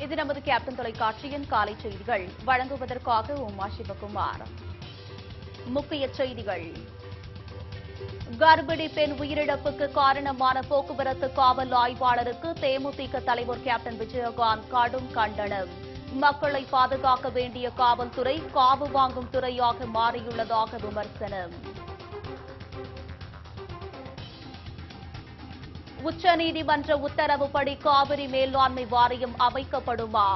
இது நமது கேப்டன் தொலைக்காட்சியின் காலை செய்திகள். வழங்குவதற்காக உமா சிவகுமார். முக்கிய செய்திகள். கர்ப்பிணி பெண் உயிரிழப்புக்கு காரணமான போக்குவரத்து காவல் ஆய்வாளருக்கு தேமுதிக தலைவர் கேப்டன் விஜயகாந்த் கடும் கண்டனம். மக்களை பாதுகாக்க வேண்டிய காவல்துறை காவு வாங்கும் துறையாக மாறியுள்ளதாக விமர்சனம். உச்சநீதிமன்ற உத்தரவுப்படி காவிரி மேலாண்மை வாரியம் அமைக்கப்படுமா?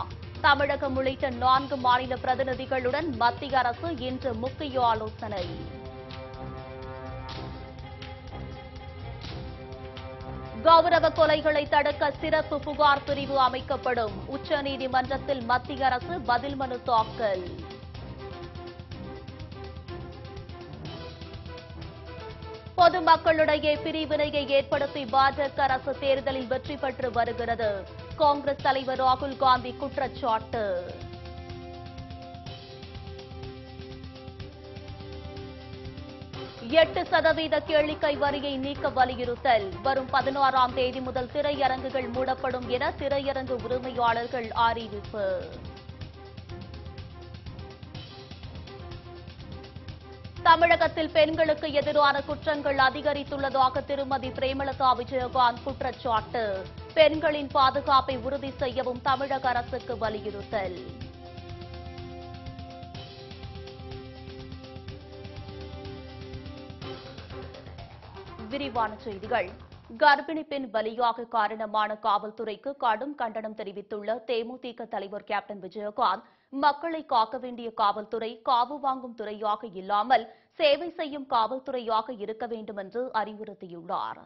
தமிழகம் உள்ளிட்ட நான்கு மாநில பிரதிநிதிகளுடன் மத்திய அரசு இன்று முக்கிய ஆலோசனை. கௌரவ கொலைகளை தடுக்க சிறப்பு புகார் பிரிவு அமைக்கப்படும். உச்சநீதிமன்றத்தில் மத்திய அரசு பதில் மனு தாக்கல். பொதுமக்களிடையே பிரிவினையை ஏற்படுத்தி பாஜக அரசு தேர்தலில் வெற்றி பெற்று வருகிறது. காங்கிரஸ் தலைவர் ராகுல் காந்தி குற்றச்சாட்டு. எட்டு சதவீத கேளிக்கை வரியை நீக்க வலியுறுத்தல். வரும் பதினாறாம் தேதி முதல் திரையரங்குகள் மூடப்படும் என திரையரங்கு உரிமையாளர்கள் அறிவிப்பு. தமிழகத்தில் பெண்களுக்கு எதிரான குற்றங்கள் அதிகரித்துள்ளதாக திருமதி பிரேமலதா விஜயகாந்த் குற்றச்சாட்டு. பெண்களின் பாதுகாப்பை உறுதி செய்யவும் தமிழக அரசுக்கு வலியுறுத்தல். விரிவான செய்திகள். கர்ப்பிணி பெண் பலியாக காரணமான காவல்துறைக்கு கடும் கண்டனம் தெரிவித்துள்ள தேமுதிக தலைவர் கேப்டன் விஜயகாந்த் மக்களை காக்க வேண்டிய காவல்துறை காவு வாங்கும் துறையாக இல்லாமல் சேவை செய்யும் காவல்துறையாக இருக்க வேண்டும் என்று அறிவுறுத்தியுள்ளார்.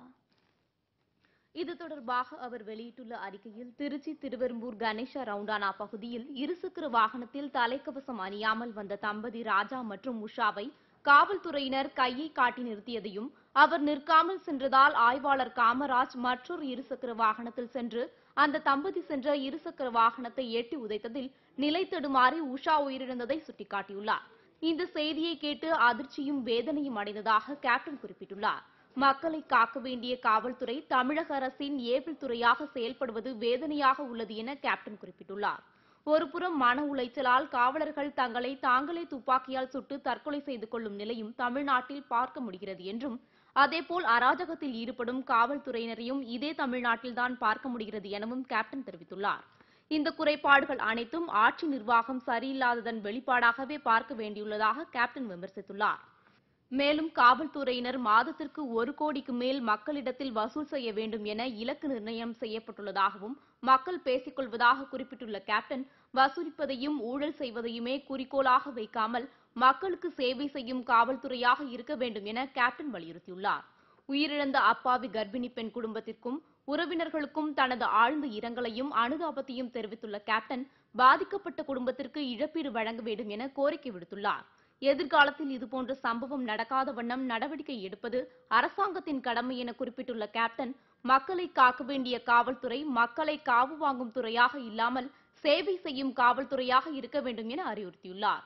இது தொடர்பாக அவர் வெளியிட்டுள்ள அறிக்கையில் திருச்சி திருவெரும்பூர் கணேச ரவுண்டானா பகுதியில் இருசக்கர வாகனத்தில் தலைக்கவசம் அணியாமல் வந்த தம்பதி ராஜா மற்றும் உஷாவை காவல்துறையினர் கையை காட்டி நிறுத்தியதையும் அவர் நிற்காமல் சென்றதால் ஆய்வாளர் காமராஜ் மற்றொரு இருசக்கர வாகனத்தில் சென்று அந்த தம்பதி சென்ற இருசக்கர வாகனத்தை எட்டி உதைத்ததில் நிலை தடுமாறி உஷா உயிரிழந்ததை சுட்டிக்காட்டியுள்ளார். இந்த செய்தியை கேட்டு அதிர்ச்சியும் வேதனையும் அடைந்ததாக கேப்டன் குறிப்பிட்டுள்ளார். மக்களை காக்க வேண்டிய காவல்துறை தமிழக அரசின் ஏபிள் துறையாக செயல்படுவது வேதனையாக உள்ளது என கேப்டன் குறிப்பிட்டுள்ளார். ஒருபுறம் மன உளைச்சலால் காவலர்கள் தங்களை தாங்களே துப்பாக்கியால் சுட்டு தற்கொலை செய்து கொள்ளும் நிலையும் தமிழ்நாட்டில் பார்க்க முடிகிறது என்றும் அதேபோல் அராஜகத்தில் ஈடுபடும் காவல்துறையினரையும் இதே தமிழ்நாட்டில்தான் பார்க்க முடிகிறது எனவும் கேப்டன் தெரிவித்துள்ளார். இந்த குறைபாடுகள் அனைத்தும் ஆட்சி நிர்வாகம் சரியில்லாததன் வெளிப்பாடாகவே பார்க்க வேண்டியுள்ளதாக கேப்டன் விமர்சித்துள்ளார். மேலும் காவல்துறையினர் மாதத்திற்கு ஒரு கோடிக்கு மேல் மக்களிடத்தில் வசூல் செய்ய வேண்டும் என இலக்கு நிர்ணயம் செய்யப்பட்டுள்ளதாகவும் மக்கள் பேசிக் கொள்வதாக குறிப்பிட்டுள்ள கேப்டன் வசூலிப்பதையும் ஊழல் செய்வதையுமே குறிக்கோளாக வைக்காமல் மக்களுக்கு சேவை செய்யும் காவல்துறையாக இருக்க வேண்டும் என கேப்டன் வலியுறுத்தியுள்ளார். உயிரிழந்த அப்பாவி கர்ப்பிணி பெண் குடும்பத்திற்கும் உறவினர்களுக்கும் தனது ஆழ்ந்த இரங்கலையும் அனுதாபத்தையும் தெரிவித்துள்ள கேப்டன் பாதிக்கப்பட்ட குடும்பத்திற்கு இழப்பீடு வழங்க வேண்டும் என கோரிக்கை விடுத்துள்ளார். எதிர்காலத்தில் இதுபோன்ற சம்பவம் நடக்காத வண்ணம் நடவடிக்கை எடுப்பது அரசாங்கத்தின் கடமை என குறிப்பிட்டுள்ள கேப்டன் மக்களை காக்க வேண்டிய காவல்துறை மக்களை காவு வாங்கும் துறையாக இல்லாமல் சேவை செய்யும் காவல்துறையாக இருக்க வேண்டும் என அறிவுறுத்தியுள்ளார்.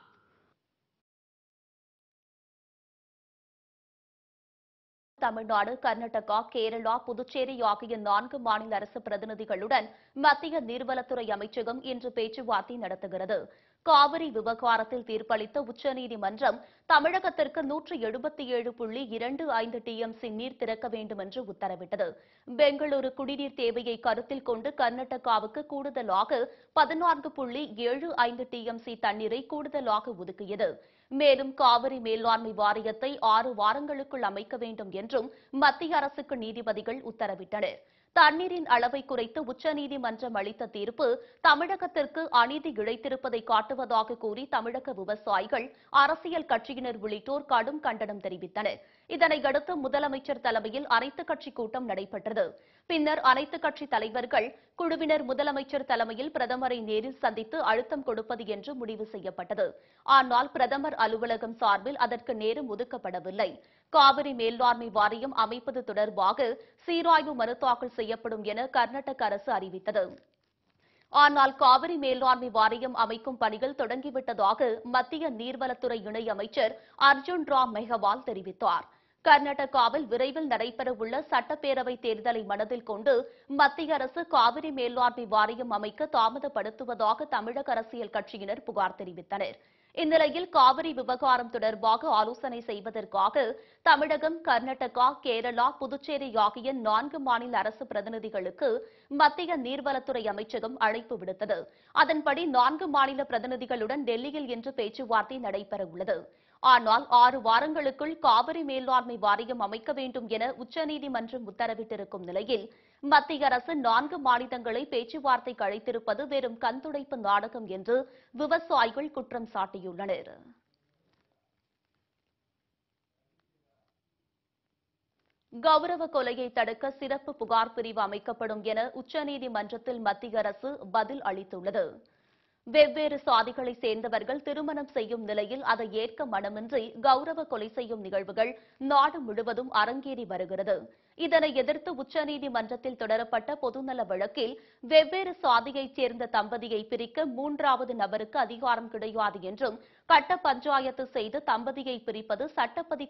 தமிழ்நாடு கர்நாடகா கேரளா புதுச்சேரி ஆகிய நான்கு மாநில அரசு பிரதிநிதிகளுடன் மத்திய நீர்வளத்துறை அமைச்சகம் இன்று பேச்சுவார்த்தை நடத்துகிறது. காவிரி விவகாரத்தில் தீர்ப்பளித்த உச்சநீதிமன்றம் தமிழகத்திற்கு நூற்று எழுபத்தி ஏழு புள்ளி இரண்டு ஐந்து டிஎம்சி நீர் திறக்க வேண்டும் என்று உத்தரவிட்டது. பெங்களூரு குடிநீர் தேவையை கருத்தில் கொண்டு கர்நாடகாவுக்கு கூடுதலாக பதினான்கு புள்ளி ஏழு ஐந்து டிஎம்சி தண்ணீரை கூடுதலாக ஒதுக்கியது. மேலும் காவிரி மேலாண்மை வாரியத்தை ஆறு வாரங்களுக்குள் அமைக்க வேண்டும் என்றும் மத்திய அரசுக்கு நீதிபதிகள் உத்தரவிட்டனர். தண்ணீரின் அளவை குறைத்து உச்சநீதிமன்றம் அளித்த தீர்ப்பு தமிழகத்திற்கு அநீதி இழைத்திருப்பதை காட்டுவதாக கூறி தமிழக விவசாயிகள் அரசியல் கட்சியினர் உள்ளிட்டோர் கடும் கண்டனம் தெரிவித்தனர். இதனையடுத்து முதலமைச்சர் தலைமையில் அனைத்துக் கட்சி கூட்டம் நடைபெற்றது. பின்னர் அனைத்துக் கட்சி தலைவர்கள் குழுவினர் முதலமைச்சர் தலைமையில் பிரதமரை நேரில் சந்தித்து அழுத்தம் கொடுப்பது என்று முடிவு செய்யப்பட்டது. ஆனால் பிரதமர் அலுவலகம் சார்பில் அதற்கு நேரம் ஒதுக்கப்படவில்லை. காவிரி மேலாண்மை வாரியம் அமைப்பது தொடர்பாக சீராய்வு மனு தாக்கல் செய்யப்படும் என கர்நாடக அரசு அறிவித்தது. ஆனால் காவிரி மேலாண்மை வாரியம் அமைக்கும் பணிகள் தொடங்கிவிட்டதாக மத்திய நீர்வளத்துறை இணையமைச்சர் அர்ஜுன் ராம் மெஹவால் தெரிவித்தார். கர்நாடகாவில் விரைவில் நடைபெறவுள்ள சட்டப்பேரவை தேர்தலை மனதில் கொண்டு மத்திய அரசு காவிரி மேலாண்மை வாரியம் அமைக்க தாமதப்படுத்துவதாக தமிழக அரசியல் கட்சியினர் புகார் தெரிவித்தனர். இந்நிலையில் காவிரி விவகாரம் தொடர்பாக ஆலோசனை செய்வதற்காக தமிழகம் கர்நாடகா கேரளா புதுச்சேரி ஆகிய நான்கு மாநில அரசு பிரதிநிதிகளுக்கு மத்திய நீர்வளத்துறை அமைச்சகம் அழைப்பு விடுத்தது. அதன்படி நான்கு மாநில பிரதிநிதிகளுடன் டெல்லியில் இன்று பேச்சுவார்த்தை நடைபெறவுள்ளது. ஆனால் ஆறு வாரங்களுக்குள் காவிரி மேலாண்மை வாரியம் அமைக்க வேண்டும் என உச்சநீதிமன்றம் உத்தரவிட்டிருக்கும் நிலையில் மத்திய அரசு நான்கு மாநிலங்களை பேச்சுவார்த்தைக்கு அழைத்திருப்பது வெறும் கண்துடைப்பு நாடகம் என்று விவசாயிகள் குற்றம் சாட்டியுள்ளனர். கௌரவ கொலையை தடுக்க சிறப்பு புகார் பிரிவு அமைக்கப்படும் என உச்சநீதிமன்றத்தில் மத்திய அரசு பதில் அளித்துள்ளது. வெவ்வேறு சாதிகளை சேர்ந்தவர்கள் திருமணம் செய்யும் நிலையில் அதை ஏற்க மனமின்றி கௌரவ கொலை செய்யும் நிகழ்வுகள் நாடு முழுவதும் அரங்கேறி வருகிறது. இதனை எதிர்த்து உச்சநீதிமன்றத்தில் தொடரப்பட்ட பொதுநல வழக்கில் வெவ்வேறு சாதியைச் சேர்ந்த தம்பதியை பிரிக்க மூன்றாவது நபருக்கு அதிகாரம் கிடையாது என்றும் கட்ட பஞ்சாயத்து செய்து தம்பதியை பிரிப்பது சட்டப்பதி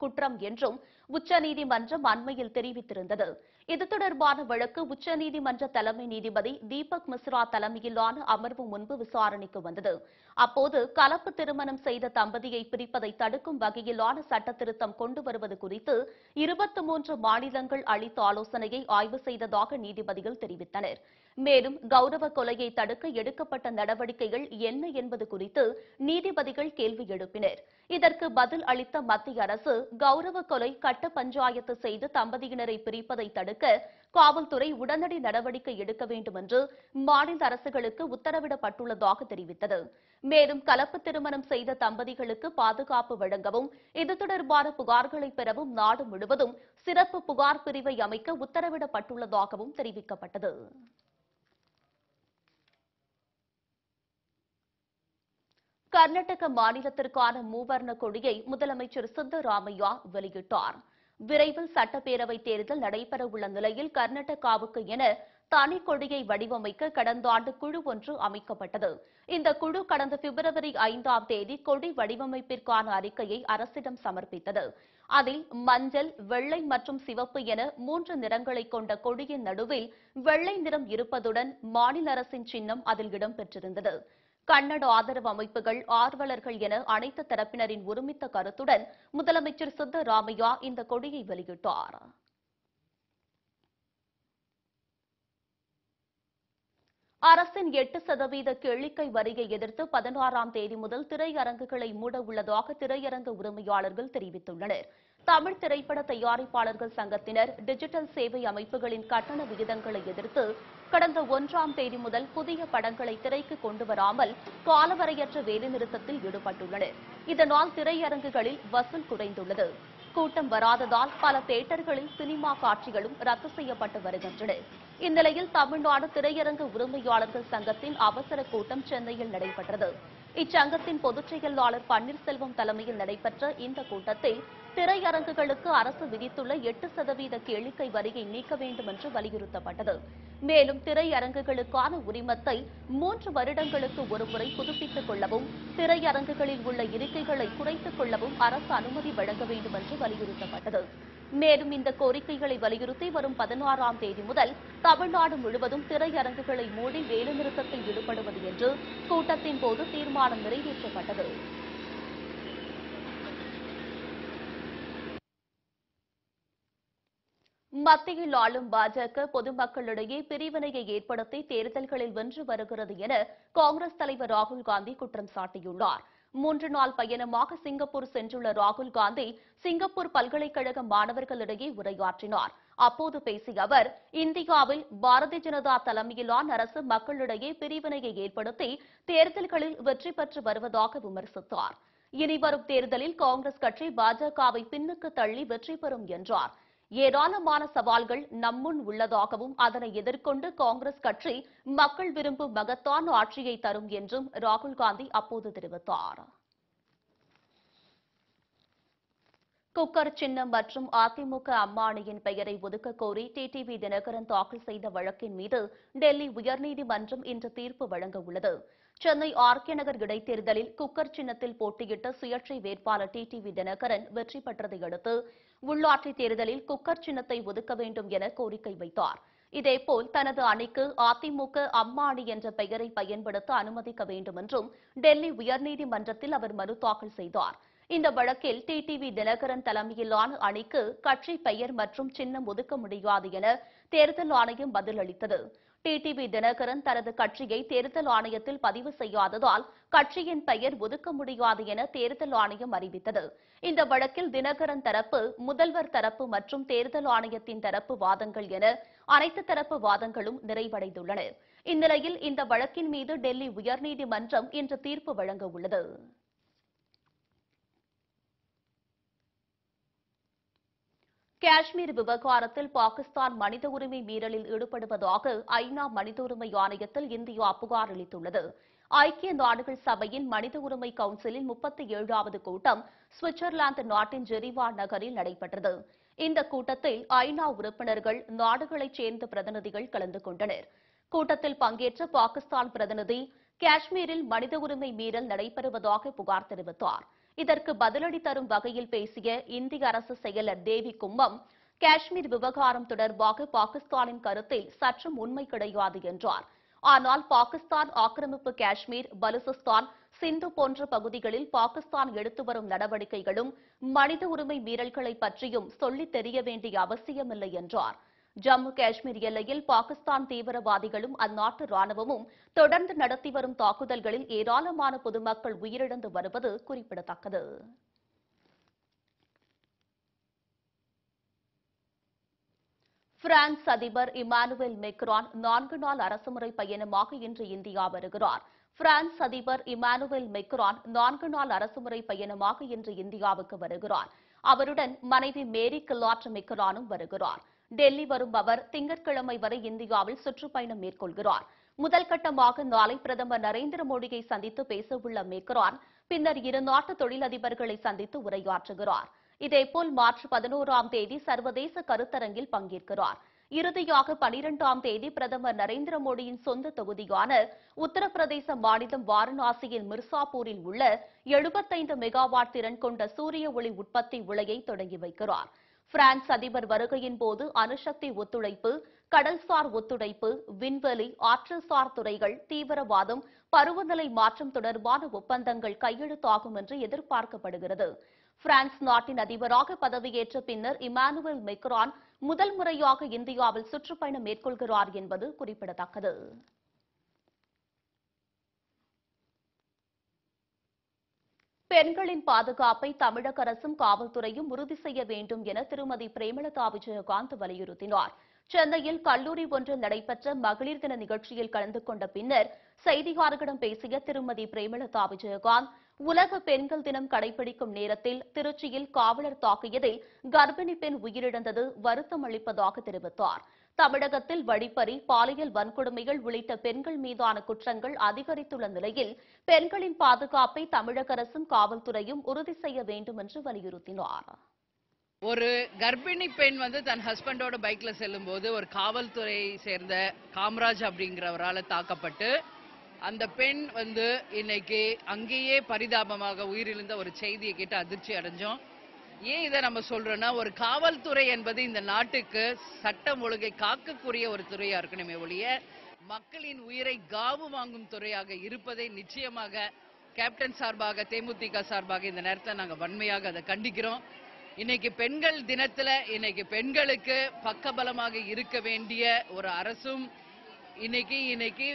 குற்றம் என்றும் உச்சநீதிமன்றம் அண்மையில் தெரிவித்திருந்தது. இது தொடர்பான வழக்கு உச்சநீதிமன்ற தலைமை நீதிபதி தீபக் மிஸ்ரா தலைமையிலான அமர்வு முன்பு விசாரணைக்கு வந்தது. அப்போது கலப்பு திருமணம் செய்த தம்பதியை பிரிப்பதை தடுக்கும் வகையிலான சட்டத்திருத்தம் கொண்டு வருவது குறித்து இருபத்தி மூன்று மாநில ஆயுதங்கள் அளித்த ஆலோசனையை ஆய்வு செய்ததாக நீதிபதிகள் தெரிவித்தனர். மேலும் கௌரவ கொலையை தடுக்க எடுக்கப்பட்ட நடவடிக்கைகள் என்ன என்பது குறித்து நீதிபதிகள் கேள்வி எழுப்பினர். இதற்கு பதில் அளித்த மத்திய அரசு கௌரவ கொலை கட்ட பஞ்சாயத்து செய்து தம்பதியினரை பிரிப்பதை தடுக்க காவல்துறை உடனடி நடவடிக்கை எடுக்க வேண்டும் என்று மாநில அரசுகளுக்கு உத்தரவிடப்பட்டுள்ளதாக தெரிவித்தது. மேலும் கலப்பு திருமணம் செய்த தம்பதிகளுக்கு பாதுகாப்பு வழங்கவும் இது தொடர்பான புகார்களை பெறவும் நாடு முழுவதும் சிறப்பு புகார் பிரிவை அமைக்க உத்தரவிடப்பட்டுள்ளதாகவும் தெரிவிக்கப்பட்டது. கர்நாடக மாநிலத்திற்கான மூவர்ண கொடியை முதலமைச்சர் சித்தராமையா வெளியிட்டார். விரைவில் சட்டப்பேரவை தேர்தல் நடைபெறவுள்ள நிலையில் கர்நாடகாவுக்கு என தனி கொடியை வடிவமைக்க கடந்த ஆண்டு குழு ஒன்று அமைக்கப்பட்டது. இந்த குழு கடந்த பிப்ரவரி ஐந்தாம் தேதி கொடி வடிவமைப்பிற்கான அறிக்கையை அரசிடம் சமர்ப்பித்தது. அதில் மஞ்சள் வெள்ளை மற்றும் சிவப்பு என மூன்று நிறங்களை கொண்ட கொடியின் நடுவில் வெள்ளை நிறம் இருப்பதுடன் மாநில அரசின் சின்னம் அதில் இடம்பெற்றிருந்தது. கன்னட ஆதரவு அமைப்புகள் ஆர்வலர்கள் என அனைத்து தரப்பினரின் ஒருமித்த கருத்துடன் முதலமைச்சர் சித்தராமையா இந்த கொடியை வெளியிட்டார். அரசின் எட்டு சதவீத கேளிக்கை வரியை எதிர்த்து பதினாறாம் தேதி முதல் திரையரங்குகளை மூட உள்ளதாக திரையரங்க உரிமையாளர்கள் தெரிவித்துள்ளனர். தமிழ் திரைப்பட தயாரிப்பாளர்கள் சங்கத்தினர் டிஜிட்டல் சேவை அமைப்புகளின் கட்டண விகிதங்களை எதிர்த்து கடந்த ஒன்றாம் தேதி முதல் புதிய படங்களை திரைக்கு கொண்டு வராமல் காலவரையற்ற வேலைநிறுத்தத்தில் ஈடுபட்டுள்ளனர். இதனால் திரையரங்குகளில் வசூல் குறைந்துள்ளது. கூட்டம் வராததால் பல தியேட்டர்களில் சினிமா காட்சிகளும் ரத்து செய்யப்பட்டு வருகின்றன. இந்நிலையில் தமிழ்நாடு திரையரங்கு உரிமையாளர்கள் சங்கத்தின் அவசர கூட்டம் சென்னையில் நடைபெற்றது. இச்சங்கத்தின் பொதுச் செயலாளர் பன்னீர்செல்வம் தலைமையில் நடைபெற்ற இந்த கூட்டத்தில் திரையரங்குகளுக்கு அரசு விதித்துள்ள எட்டு சதவீத கேளிக்கை வரியை நீக்க வேண்டும் என்று வலியுறுத்தப்பட்டது. மேலும் திரையரங்குகளுக்கான உரிமத்தை மூன்று வருடங்களுக்கு ஒருமுறை புதுப்பித்துக் கொள்ளவும் திரையரங்குகளில் உள்ள இருக்கைகளை குறைத்துக் கொள்ளவும் அரசு அனுமதி வழங்க வேண்டும் என்று வலியுறுத்தப்பட்டது. மேலும் இந்த கோரிக்கைகளை வலியுறுத்தி வரும் பதினாறாம் தேதி முதல் தமிழ்நாடு முழுவதும் திரையரங்குகளை மூடி வேலைநிறுத்தத்தில் ஈடுபடுவது என்று கூட்டத்தின் போது தீர்மானம் நிறைவேற்றப்பட்டது. மத்தியில் ஆளும் பாஜக பொதுமக்களிடையே பிரிவினையை ஏற்படுத்தி தேர்தல்களில் வென்று வருகிறது என காங்கிரஸ் தலைவர் ராகுல் காந்தி குற்றம் சாட்டியுள்ளார். மூன்று நாள் பயணமாக சிங்கப்பூர் சென்றுள்ள ராகுல் காந்தி சிங்கப்பூர் பல்கலைக்கழக மாணவர்களிடையே உரையாற்றினார். அப்போது பேசிய அவர் இந்தியாவில் பாரதிய ஜனதா தலைமையிலான அரசு மக்களிடையே பிரிவினையை ஏற்படுத்தி தேர்தல்களில் வெற்றி பெற்று வருவதாக விமர்சித்தார். இனிவரும் தேர்தலில் காங்கிரஸ் கட்சி பாஜகவை பின்னுக்கு தள்ளி வெற்றி பெறும் என்றார். ஏராளமான சவால்கள் நம்முன் உள்ளதாகவும் அதனை எதிர்கொண்டு காங்கிரஸ் கட்சி மக்கள் விரும்பும் மகத்தான ஆட்சியை தரும் என்றும் ராகுல் காந்தி அப்போது தெரிவித்தார். குக்கர் சின்னம் மற்றும் அதிமுக அம்மானியின் பெயரை ஒதுக்க கோரி டிடிவி தினகரன் தாக்கல் செய்த வழக்கின் மீது டெல்லி உயர்நீதிமன்றம் இன்று தீர்ப்பு வழங்க உள்ளது. சென்னை ஆர்கே நகர் இடைத்தேர்தலில் குக்கர் சின்னத்தில் போட்டியிட்ட சுயேட்சை வேட்பாளர் டிடிவி தினகரன் வெற்றி பெற்றதை அடுத்து உள்ளாட்சி தேர்தலில் குக்கர் சின்னத்தை ஒதுக்க வேண்டும் என கோரிக்கை வைத்தார். இதேபோல் தனது அணிக்கு அதிமுக அம்மா அணி என்ற பெயரை பயன்படுத்த அனுமதிக்க வேண்டும் என்றும் டெல்லி உயர்நீதிமன்றத்தில் அவர் மனு தாக்கல் செய்தார். இந்த வழக்கில் டிடிவி தினகரன் தலைமையிலான அணிக்கு கட்சி பெயர் மற்றும் சின்னம் ஒதுக்க முடியாது என தேர்தல் ஆணையம் பதிலளித்தது. டிடிவி தினகரன் தனது கட்சியை தேர்தல் ஆணையத்தில் பதிவு செய்யாததால் கட்சியின் பெயர் ஒதுக்க முடியாது என தேர்தல் ஆணையம் அறிவித்தது. இந்த வழக்கில் தினகரன் தரப்பு முதல்வர் தரப்பு மற்றும் தேர்தல் ஆணையத்தின் தரப்பு வாதங்கள் என அனைத்து தரப்பு வாதங்களும் நிறைவடைந்துள்ளன. இந்நிலையில் இந்த வழக்கின் மீது டெல்லி உயர்நீதிமன்றம் இன்று தீர்ப்பு வழங்க உள்ளது. காஷ்மீர் விவகாரத்தில் பாகிஸ்தான் மனித உரிமை மீறலில் ஈடுபடுவதாக ஐநா மனித உரிமை ஆணையத்தில் இந்தியா புகார் அளித்துள்ளது. ஐக்கிய நாடுகள் சபையின் மனித உரிமை கவுன்சிலின் முப்பத்தி ஏழாவது கூட்டம் சுவிட்சர்லாந்து நாட்டின் ஜெரிவா நகரில் நடைபெற்றது. இந்த கூட்டத்தில் ஐநா உறுப்பினர்கள் நாடுகளைச் சேர்ந்த பிரதிநிதிகள் கலந்து கொண்டனர். கூட்டத்தில் பங்கேற்ற பாகிஸ்தான் பிரதிநிதி காஷ்மீரில் மனித உரிமை மீறல் நடைபெறுவதாக புகார் தெரிவித்தார். இதற்கு பதிலடி தரும் வகையில் பேசிய இந்திய அரசு செயலர் தேவி கும்பம் காஷ்மீர் விவகாரம் தொடர்பாக பாகிஸ்தானின் கருத்தில் சற்றும் உண்மை கிடையாது என்றார். ஆனால் பாகிஸ்தான் ஆக்கிரமிப்பு காஷ்மீர் பலுசிஸ்தான் சிந்து போன்ற பகுதிகளில் பாகிஸ்தான் எடுத்து வரும் நடவடிக்கைகளும் மனித உரிமை மீறல்களை பற்றியும் சொல்லித் தெரிய வேண்டிய அவசியமில்லை என்றார். ஜம்மு காஷ்மீர் எல்லையில் பாகிஸ்தான் தீவிரவாதிகளும் அந்நாட்டு ராணுவமும் தொடர்ந்து நடத்தி வரும் தாக்குதல்களில் ஏராளமான பொதுமக்கள் உயிரிழந்து வருவது குறிப்பிடத்தக்கது. பிரான்ஸ் அதிபர் இமானுவேல் மெக்ரான் நான்கு நாள் அரசுமுறை பயணமாக இன்று இந்தியா வருகிறார். பிரான்ஸ் அதிபர் இமானுவேல் மெக்ரான் நான்கு நாள் அரசுமுறை பயணமாக இன்று இந்தியாவுக்கு வருகிறார். அவருடன் மனைவி மேரி கில்லாட் மெக்ரானும் வருகிறார். டெல்லி வரும் அவர் திங்கட்கிழமை வரை இந்தியாவில் சுற்றுப்பயணம் மேற்கொள்கிறார். முதல் கட்டமாக நாளை பிரதமர் நரேந்திர மோடியை சந்தித்து பேசவுள்ள மேக்ரான் பின்னர் இரு நாட்டு தொழிலதிபர்களை சந்தித்து உரையாற்றுகிறார். இதேபோல் மார்ச் பதினோராம் தேதி சர்வதேச கருத்தரங்கில் பங்கேற்கிறார். இறுதியாக பனிரெண்டாம் தேதி பிரதமர் நரேந்திர மோடியின் சொந்த தொகுதியான உத்தரப்பிரதேச மாநிலம் வாரணாசியின் மிர்சாபூரில் உள்ள எழுபத்தைந்து மெகாவாட் திறன் கொண்ட சூரிய ஒளி உற்பத்தி உலையை தொடங்கி வைக்கிறார். பிரான்ஸ் அதிபர் வருகையின் போது அணுசக்தி ஒத்துழைப்பு கடல்சார் ஒத்துழைப்பு விண்வெளி ஆற்றல்சார் துறைகள் தீவிரவாதம் பருவநிலை மாற்றம் தொடர்பான ஒப்பந்தங்கள் கையெழுத்தாகும் என்று எதிர்பார்க்கப்படுகிறது. பிரான்ஸ் நாட்டின் அதிபராக பதவியேற்ற பின்னர் இமானுவேல் மெக்ரான் முதல் முறையாக இந்தியாவில் சுற்றுப்பயணம் மேற்கொள்கிறார் என்பது குறிப்பிடத்தக்கது. பெண்களின் பாதுகாப்பை தமிழக அரசும் காவல்துறையும் உறுதி செய்ய வேண்டும் என திருமதி பிரேமலதா விஜயகாந்த் வலியுறுத்தினார். சென்னையில் கல்லூரி ஒன்றில் நடைபெற்ற மகளிர் தின நிகழ்ச்சியில் கலந்து கொண்ட பின்னர் செய்தியாளர்களிடம் பேசிய திருமதி பிரேமலதா விஜயகாந்த் உலக பெண்கள் தினம் கடைபிடிக்கும் நேரத்தில் திருச்சியில் காவலர் தாக்கியதில் கர்ப்பிணி பெண் உயிரிழந்தது வருத்தம் அளிப்பதாக தெரிவித்தார். தமிழகத்தில் வழிப்பறி பாலியல் வன்கொடுமைகள் உள்ளிட்ட பெண்கள் மீதான குற்றங்கள் அதிகரித்துள்ள நிலையில் பெண்களின் பாதுகாப்பை தமிழக அரசும் காவல்துறையும் உறுதி செய்ய வேண்டும் என்று வலியுறுத்தினார். ஒரு கர்ப்பிணி பெண் வந்து தன் ஹஸ்பண்டோட பைக்ல செல்லும்போது ஒரு காவல்துறையை சேர்ந்த காமராஜ் அப்படிங்கிறவரால தாக்கப்பட்டு அந்த பெண் வந்து இன்னைக்கு அங்கேயே பரிதாபமாக உயிரிழந்த ஒரு செய்தியை கேட்டு அதிர்ச்சி அடைஞ்சோம். ஏன் இதை நம்ம சொல்றோம்னா ஒரு காவல்துறை என்பது இந்த நாட்டுக்கு சட்டம் ஒழுங்கை காக்கக்கூடிய ஒரு துறையா இருக்கணுமே ஒழிய மக்களின் உயிரை காவு வாங்கும் துறையாக இருப்பதை நிச்சயமாக கேப்டன் சார்பாக தேமுதிக சார்பாக இந்த நேரத்தை நாங்க வன்மையாக அதை கண்டிக்கிறோம். இன்னைக்கு பெண்கள் தினத்துல இன்னைக்கு பெண்களுக்கு பக்கபலமாக இருக்க வேண்டிய ஒரு அரசும் இன்னைக்கு இன்னைக்கு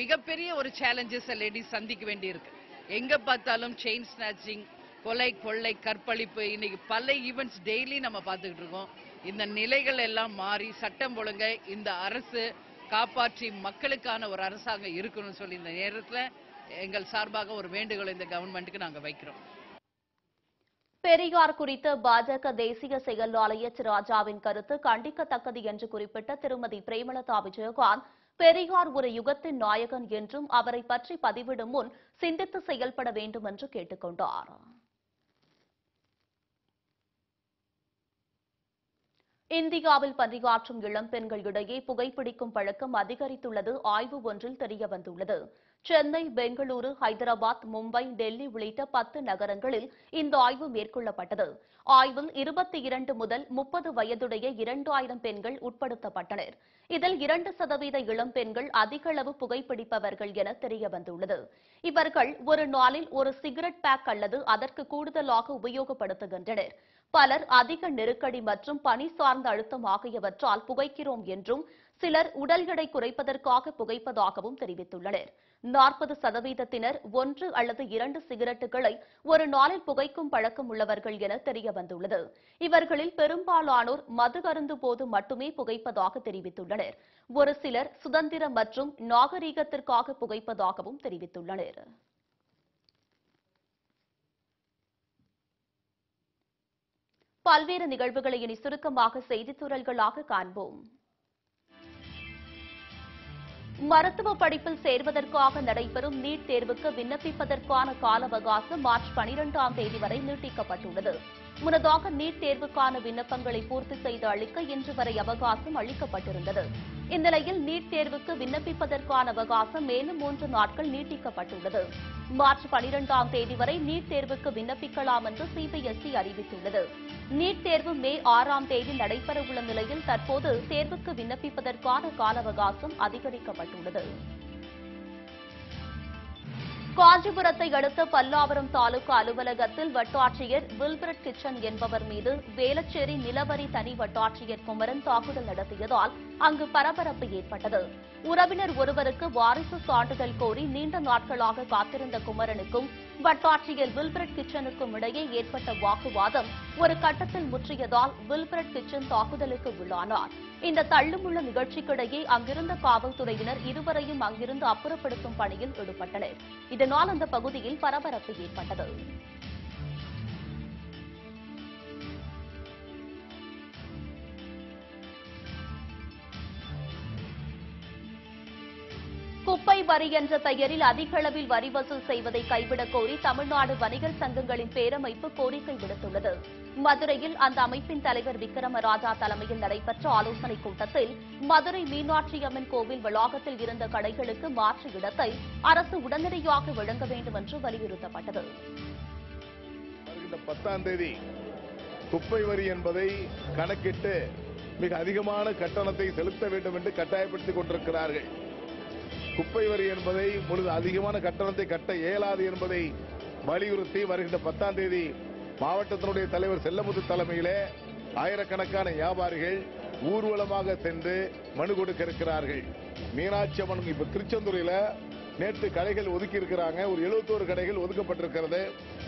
மிகப்பெரிய ஒரு சேலஞ்சஸ் லேடிஸ் சந்திக்க வேண்டியிருக்கு. எங்க பார்த்தாலும் செயின் ஸ்நாச்சிங் கொலை கொள்ளை கற்பழிப்பு இன்னைக்கு பல ஈவெண்ட்ஸ் டெய்லி நம்ம பார்த்துக்கிட்டு இருக்கோம். இந்த நிலைகள் எல்லாம் மாறி சட்டம் ஒழுங்க இந்த அரசு காப்பாற்றி மக்களுக்கான ஒரு அரசாங்கம் இருக்கணும்னு சொல்லி இந்த நேரத்தில் எங்கள் சார்பாக ஒரு வேண்டுகோள் இந்த கவர்மெண்ட்டுக்கு நாங்க வைக்கிறோம். பெரியார் குறித்த பாஜக தேசிய செயல் ஆலய ராஜாவின் கருத்து கண்டிக்கத்தக்கது என்று குறிப்பிட்ட திருமதி பிரேமலதா விஜயகாந்த் பெரியார் ஒரு யுகத்தின் நாயகன் என்றும் அவரை பற்றி பதிவிடும் முன் சிந்தித்து செயல்பட வேண்டும் என்று கேட்டுக் இந்தியாவில் பணியாற்றும் இளம் பெண்கள் இடையே புகைப்பிடிக்கும் பழக்கம் அதிகரித்துள்ளது. ஆய்வு ஒன்றில் தெரியவந்துள்ளது. சென்னை பெங்களூரு ஹைதராபாத் மும்பை டெல்லி உள்ளிட்ட பத்து நகரங்களில் இந்த ஆய்வு மேற்கொள்ளப்பட்டது. ஆய்வில் இருபத்தி இரண்டு முதல் முப்பது வயதுடைய இரண்டாயிரம் பெண்கள் உட்படுத்தப்பட்டனர். இதில் இரண்டு சதவீத இளம் பெண்கள் அதிக புகைப்பிடிப்பவர்கள் என தெரியவந்துள்ளது. இவர்கள் ஒரு நாளில் ஒரு சிகரெட் பேக் அல்லது அதற்கு கூடுதலாக உபயோகப்படுத்துகின்றனர். பலர் அதிக நெருக்கடி மற்றும் பணி சார்ந்த அழுத்தம் ஆகியவற்றால் புகைக்கிறோம் என்றும் சிலர் உடல் எடை குறைப்பதற்காக புகைப்பதாகவும் தெரிவித்துள்ளனர். நாற்பது சதவீதத்தினர் ஒன்று அல்லது இரண்டு சிகரெட்டுகளை ஒரு நாளில் புகைக்கும் பழக்கம் உள்ளவர்கள் என தெரியவந்துள்ளது. இவர்களில் பெரும்பாலானோர் மது கருந்து போது மட்டுமே புகைப்பதாக தெரிவித்துள்ளனர். ஒரு சிலர் சுதந்திரம் மற்றும் நாகரீகத்திற்காக புகைப்பதாகவும் தெரிவித்துள்ளனர். பல்வேறு நிகழ்வுகளை இனி சுருக்கமாக செய்தித்துறல்களாக காண்போம். மருத்துவ படிப்பில் சேர்வதற்காக நடைபெறும் நீட் தேர்வுக்கு விண்ணப்பிப்பதற்கான கால அவகாசம் மார்ச் பனிரெண்டாம் தேதி வரை நீட்டிக்கப்பட்டுள்ளது. முன்னதாக நீட் தேர்வுக்கான விண்ணப்பங்களை பூர்த்தி செய்து அளிக்க இன்று வரை அவகாசம் அளிக்கப்பட்டிருந்தது. இந்நிலையில் நீட் தேர்வுக்கு விண்ணப்பிப்பதற்கான அவகாசம் மேலும் மூன்று நாட்கள் நீட்டிக்கப்பட்டுள்ளது. மார்ச் பனிரெண்டாம் தேதி வரை நீட் தேர்வுக்கு விண்ணப்பிக்கலாம் என்று சிபிஎஸ்இ அறிவித்துள்ளது. நீட் தேர்வு மே ஆறாம் தேதி நடைபெறவுள்ள நிலையில் தற்போது தேர்வுக்கு விண்ணப்பிப்பதற்கான கால அவகாசம் அதிகரிக்கப்பட்டுள்ளது. காஞ்சிபுரத்தை அடுத்த பல்லாவரம் தாலுகா அலுவலகத்தில் வட்டாட்சியர் வில்பரட் கிச்சன் என்பவர் மீது வேலச்சேரி நிலவரி தனி வட்டாட்சியர் குமரன் தாக்குதல் நடத்தியதால் அங்கு பரபரப்பு ஏற்பட்டது. உறவினர் ஒருவருக்கு வாரிசு சான்றிதழ் கோரி நீண்ட நாட்களாக காத்திருந்த குமரனுக்கும் வட்டாட்சியர் வில்பிரட் கிச்சனுக்கும் இடையே ஏற்பட்ட வாக்குவாதம் ஒரு கட்டத்தில் முற்றியதால் வில்பிரட் கிச்சன் தாக்குதலுக்கு உள்ளானார். இந்த தள்ளுமுள்ள நிகழ்ச்சிக்கிடையே அங்கிருந்த காவல்துறையினர் இருவரையும் அங்கிருந்து அப்புறப்படுத்தும் பணியில் ஈடுபட்டனர். இதனால் அந்த பகுதியில் பரபரப்பு ஏற்பட்டது. குப்பை வரி என்ற பெயரில் அதிக அளவில் வரி வசூல் செய்வதை கைவிடக் கோரி தமிழ்நாடு வணிகர் சங்கங்களின் பேரமைப்பு கோரிக்கை விடுத்துள்ளது. மதுரையில் அந்த அமைப்பின் தலைவர் விக்ரமராஜா தலைமையில் நடைபெற்ற ஆலோசனைக் கூட்டத்தில் மதுரை மீனாட்சியம்மன் கோவில் வளாகத்தில் இருந்த கடைகளுக்கு மாற்று இடத்தை அரசு உடனடியாக வழங்க வேண்டும் என்று வலியுறுத்தப்பட்டது. பத்தாம் தேதி குப்பை வரி என்பதை கணக்கிட்டு மிக அதிகமான கட்டணத்தை செலுத்த வேண்டும் என்று கட்டாயப்படுத்திக் கொண்டிருக்கிறார்கள். குப்பை வரி என்பதை முழுது அதிகமான கட்டணத்தை கட்ட இயலாது என்பதை வலியுறுத்தி வருகின்ற பத்தாம் தேதி மாவட்டத்தினுடைய தலைவர் செல்லமுத்து தலைமையிலே ஆயிரக்கணக்கான வியாபாரிகள் ஊர்வலமாக சென்று மனு கொடுக்க இருக்கிறார்கள். மீனாட்சி அம்மன் இப்ப திருச்செந்தூரில் நேற்று கடைகள் ஒதுக்கி இருக்கிறாங்க. ஒரு 71 கடைகள் ஒதுக்கப்பட்டிருக்கிறது.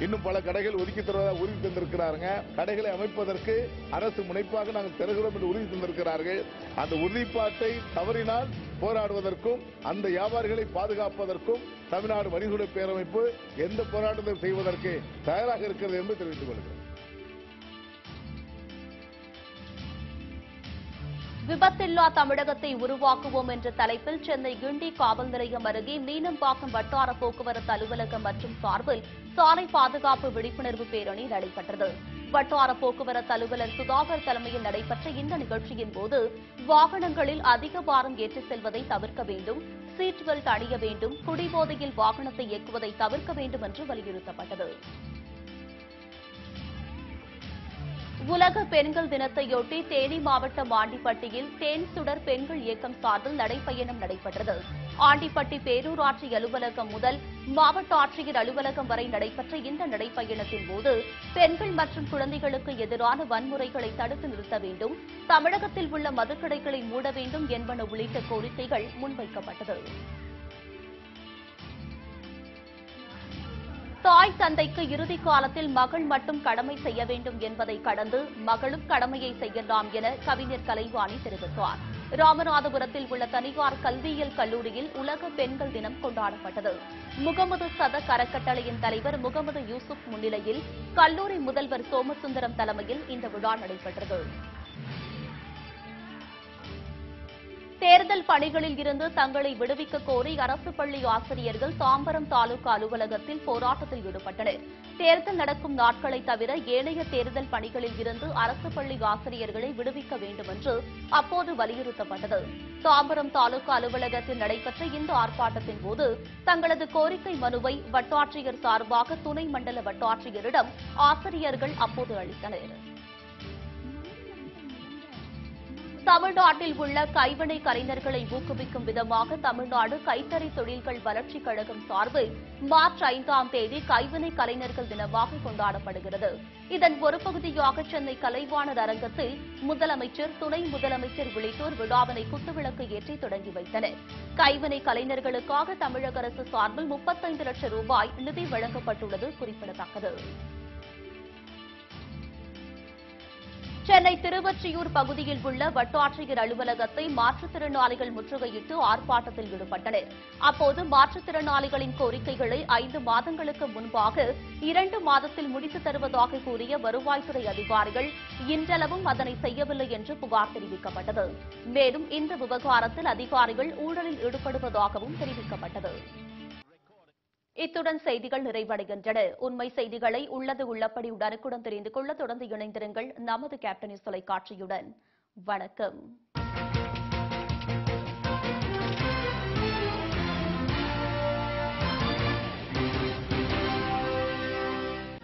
இன்னும் பல கடைகள் ஒதுக்கி தருவதாக உறுதி தந்திருக்கிறாங்க கடைகளை அமைப்பதற்கு அரசு முனைப்பாக நாங்கள் தருகிறோம் என்று உறுதி தந்திருக்கிறார்கள். அந்த உறுதிப்பாட்டை தவறினால் போராடுவதற்கும் அந்த வியாபாரிகளை பாதுகாப்பதற்கும் தமிழ்நாடு வணிகர்களுடைய பேரமைப்பு எந்த போராட்டத்தை செய்வதற்கு தயாராக இருக்கிறது என்று தெரிவித்துக் கொள்கிறேன். விபத்தில்லா தமிழகத்தை உருவாக்குவோம் என்ற தலைப்பில் சென்னை கிண்டி காவல் நிலையம் அருகே மீனம்பாக்கம் வட்டார போக்குவரத்து அலுவலகம் மற்றும் சார்பில் சாலை பாதுகாப்பு விழிப்புணர்வு பேரணி நடைபெற்றது. வட்டார போக்குவரத்து அலுவலர் சுதாகர் தலைமையில் நடைபெற்ற இந்த நிகழ்ச்சியின் போது வாகனங்களில் அதிக பாரம் ஏற்றிச் செல்வதை தவிர்க்க வேண்டும் சீட் பெல்ட் அணிய வேண்டும் குடிபோதையில் வாகனத்தை இயக்குவதை தவிர்க்க வேண்டும் என்று வலியுறுத்தப்பட்டது. உலக பெண்கள் தினத்தையொட்டி தேனி மாவட்டம் ஆண்டிப்பட்டியில் தேன் சுடர் பெண்கள் இயக்கம் சார்பில் நடைப்பயணம் நடைபெற்றது. ஆண்டிப்பட்டி பேரூராட்சி அலுவலகம் முதல் மாவட்ட ஆட்சியர் அலுவலகம் வரை நடைபெற்ற இந்த நடைப்பயணத்தின் போது பெண்கள் மற்றும் குழந்தைகளுக்கு எதிரான வன்முறைகளை தடுத்து நிறுத்த வேண்டும் தமிழகத்தில் உள்ள மதுக்கடைகளை மூட வேண்டும் என்பன உள்ளிட்ட கோரிக்கைகள் முன்வைக்கப்பட்டது. தாய் தந்தைக்கு இறுதி காலத்தில் மகள் மட்டும் கடமை செய்ய வேண்டும் என்பதை கடந்து மகளும் கடமையை செய்யலாம் என கவிஞர் கலைவாணி தெரிவித்தார். ராமநாதபுரத்தில் உள்ள தனியார் கல்வியியல் கல்லூரியில் உலக பெண்கள் தினம் கொண்டாடப்பட்டது. முகமது சதக் அறக்கட்டளையின் தலைவர் முகமது யூசுப் முன்னிலையில் கல்லூரி முதல்வர் சோமசுந்தரம் தலைமையில் இந்த விழா நடைபெற்றது. தேர்தல் பணிகளில் இருந்து தங்களை விடுவிக்க கோரி அரசு பள்ளி ஆசிரியர்கள் தாம்பரம் தாலுகா அலுவலகத்தில் போராட்டத்தில் ஈடுபட்டனர். தேர்தல் நடக்கும் நாட்களை தவிர ஏனைய தேர்தல் பணிகளில் இருந்து அரசு பள்ளி ஆசிரியர்களை விடுவிக்க வேண்டும் என்று அப்போது வலியுறுத்தப்பட்டது. தாம்பரம் தாலுகா அலுவலகத்தில் நடைபெற்ற இந்த ஆர்ப்பாட்டத்தின் போது தங்களது கோரிக்கை மனுவை வட்டாட்சியர் சார்பாக துணை மண்டல வட்டாட்சியரிடம் ஆசிரியர்கள் அப்போது அளித்தனர். தமிழ்நாட்டில் உள்ள கைவினை கலைஞர்களை ஊக்குவிக்கும் விதமாக தமிழ்நாடு கைத்தறி தொழில்கள் வளர்ச்சிக் கழகம் சார்பில் மார்ச் ஐந்தாம் தேதி கைவினை கலைஞர்கள் தினமாக கொண்டாடப்படுகிறது. இதன் ஒரு பகுதியாக சென்னை கலைவாணர் அரங்கத்தில் முதலமைச்சர் துணை முதலமைச்சர் உள்ளிட்டோர் விழாவினை குத்துவிளக்கு ஏற்றி தொடங்கி வைத்தனர். கைவினை கலைஞர்களுக்காக தமிழக அரசு சார்பில் முப்பத்தைந்து லட்சம் ரூபாய் நிதி வழங்கப்பட்டுள்ளது குறிப்பிடத்தக்கது. சென்னை திருவொற்றியூர் பகுதியில் உள்ள வட்டாட்சியர் அலுவலகத்தை மாற்றுத்திறனாளிகள் முற்றுகையிட்டு ஆர்ப்பாட்டத்தில் ஈடுபட்டனர். அப்போது மாற்றுத்திறனாளிகளின் கோரிக்கைகளை ஐந்து மாதங்களுக்கு முன்பாக இரண்டு மாதத்தில் முடித்துத் தருவதாக கூறிய வருவாய்த்துறை அதிகாரிகள் இன்றளவும் அதனை செய்யவில்லை என்று புகார் தெரிவிக்கப்பட்டது. மேலும் இந்த விவகாரத்தில் அதிகாரிகள் ஊழலில் ஈடுபடுவதாகவும் தெரிவிக்கப்பட்டது. இத்துடன் செய்திகள் நிறைவடைகின்றன. உண்மை செய்திகளை உள்ளது உள்ளபடி உடனுக்குடன் தெரிந்து கொள்ள தொடர்ந்து இணைந்திருங்கள். நமது கேப்டனிஸ் தொலைக்காட்சியுடன். வணக்கம்.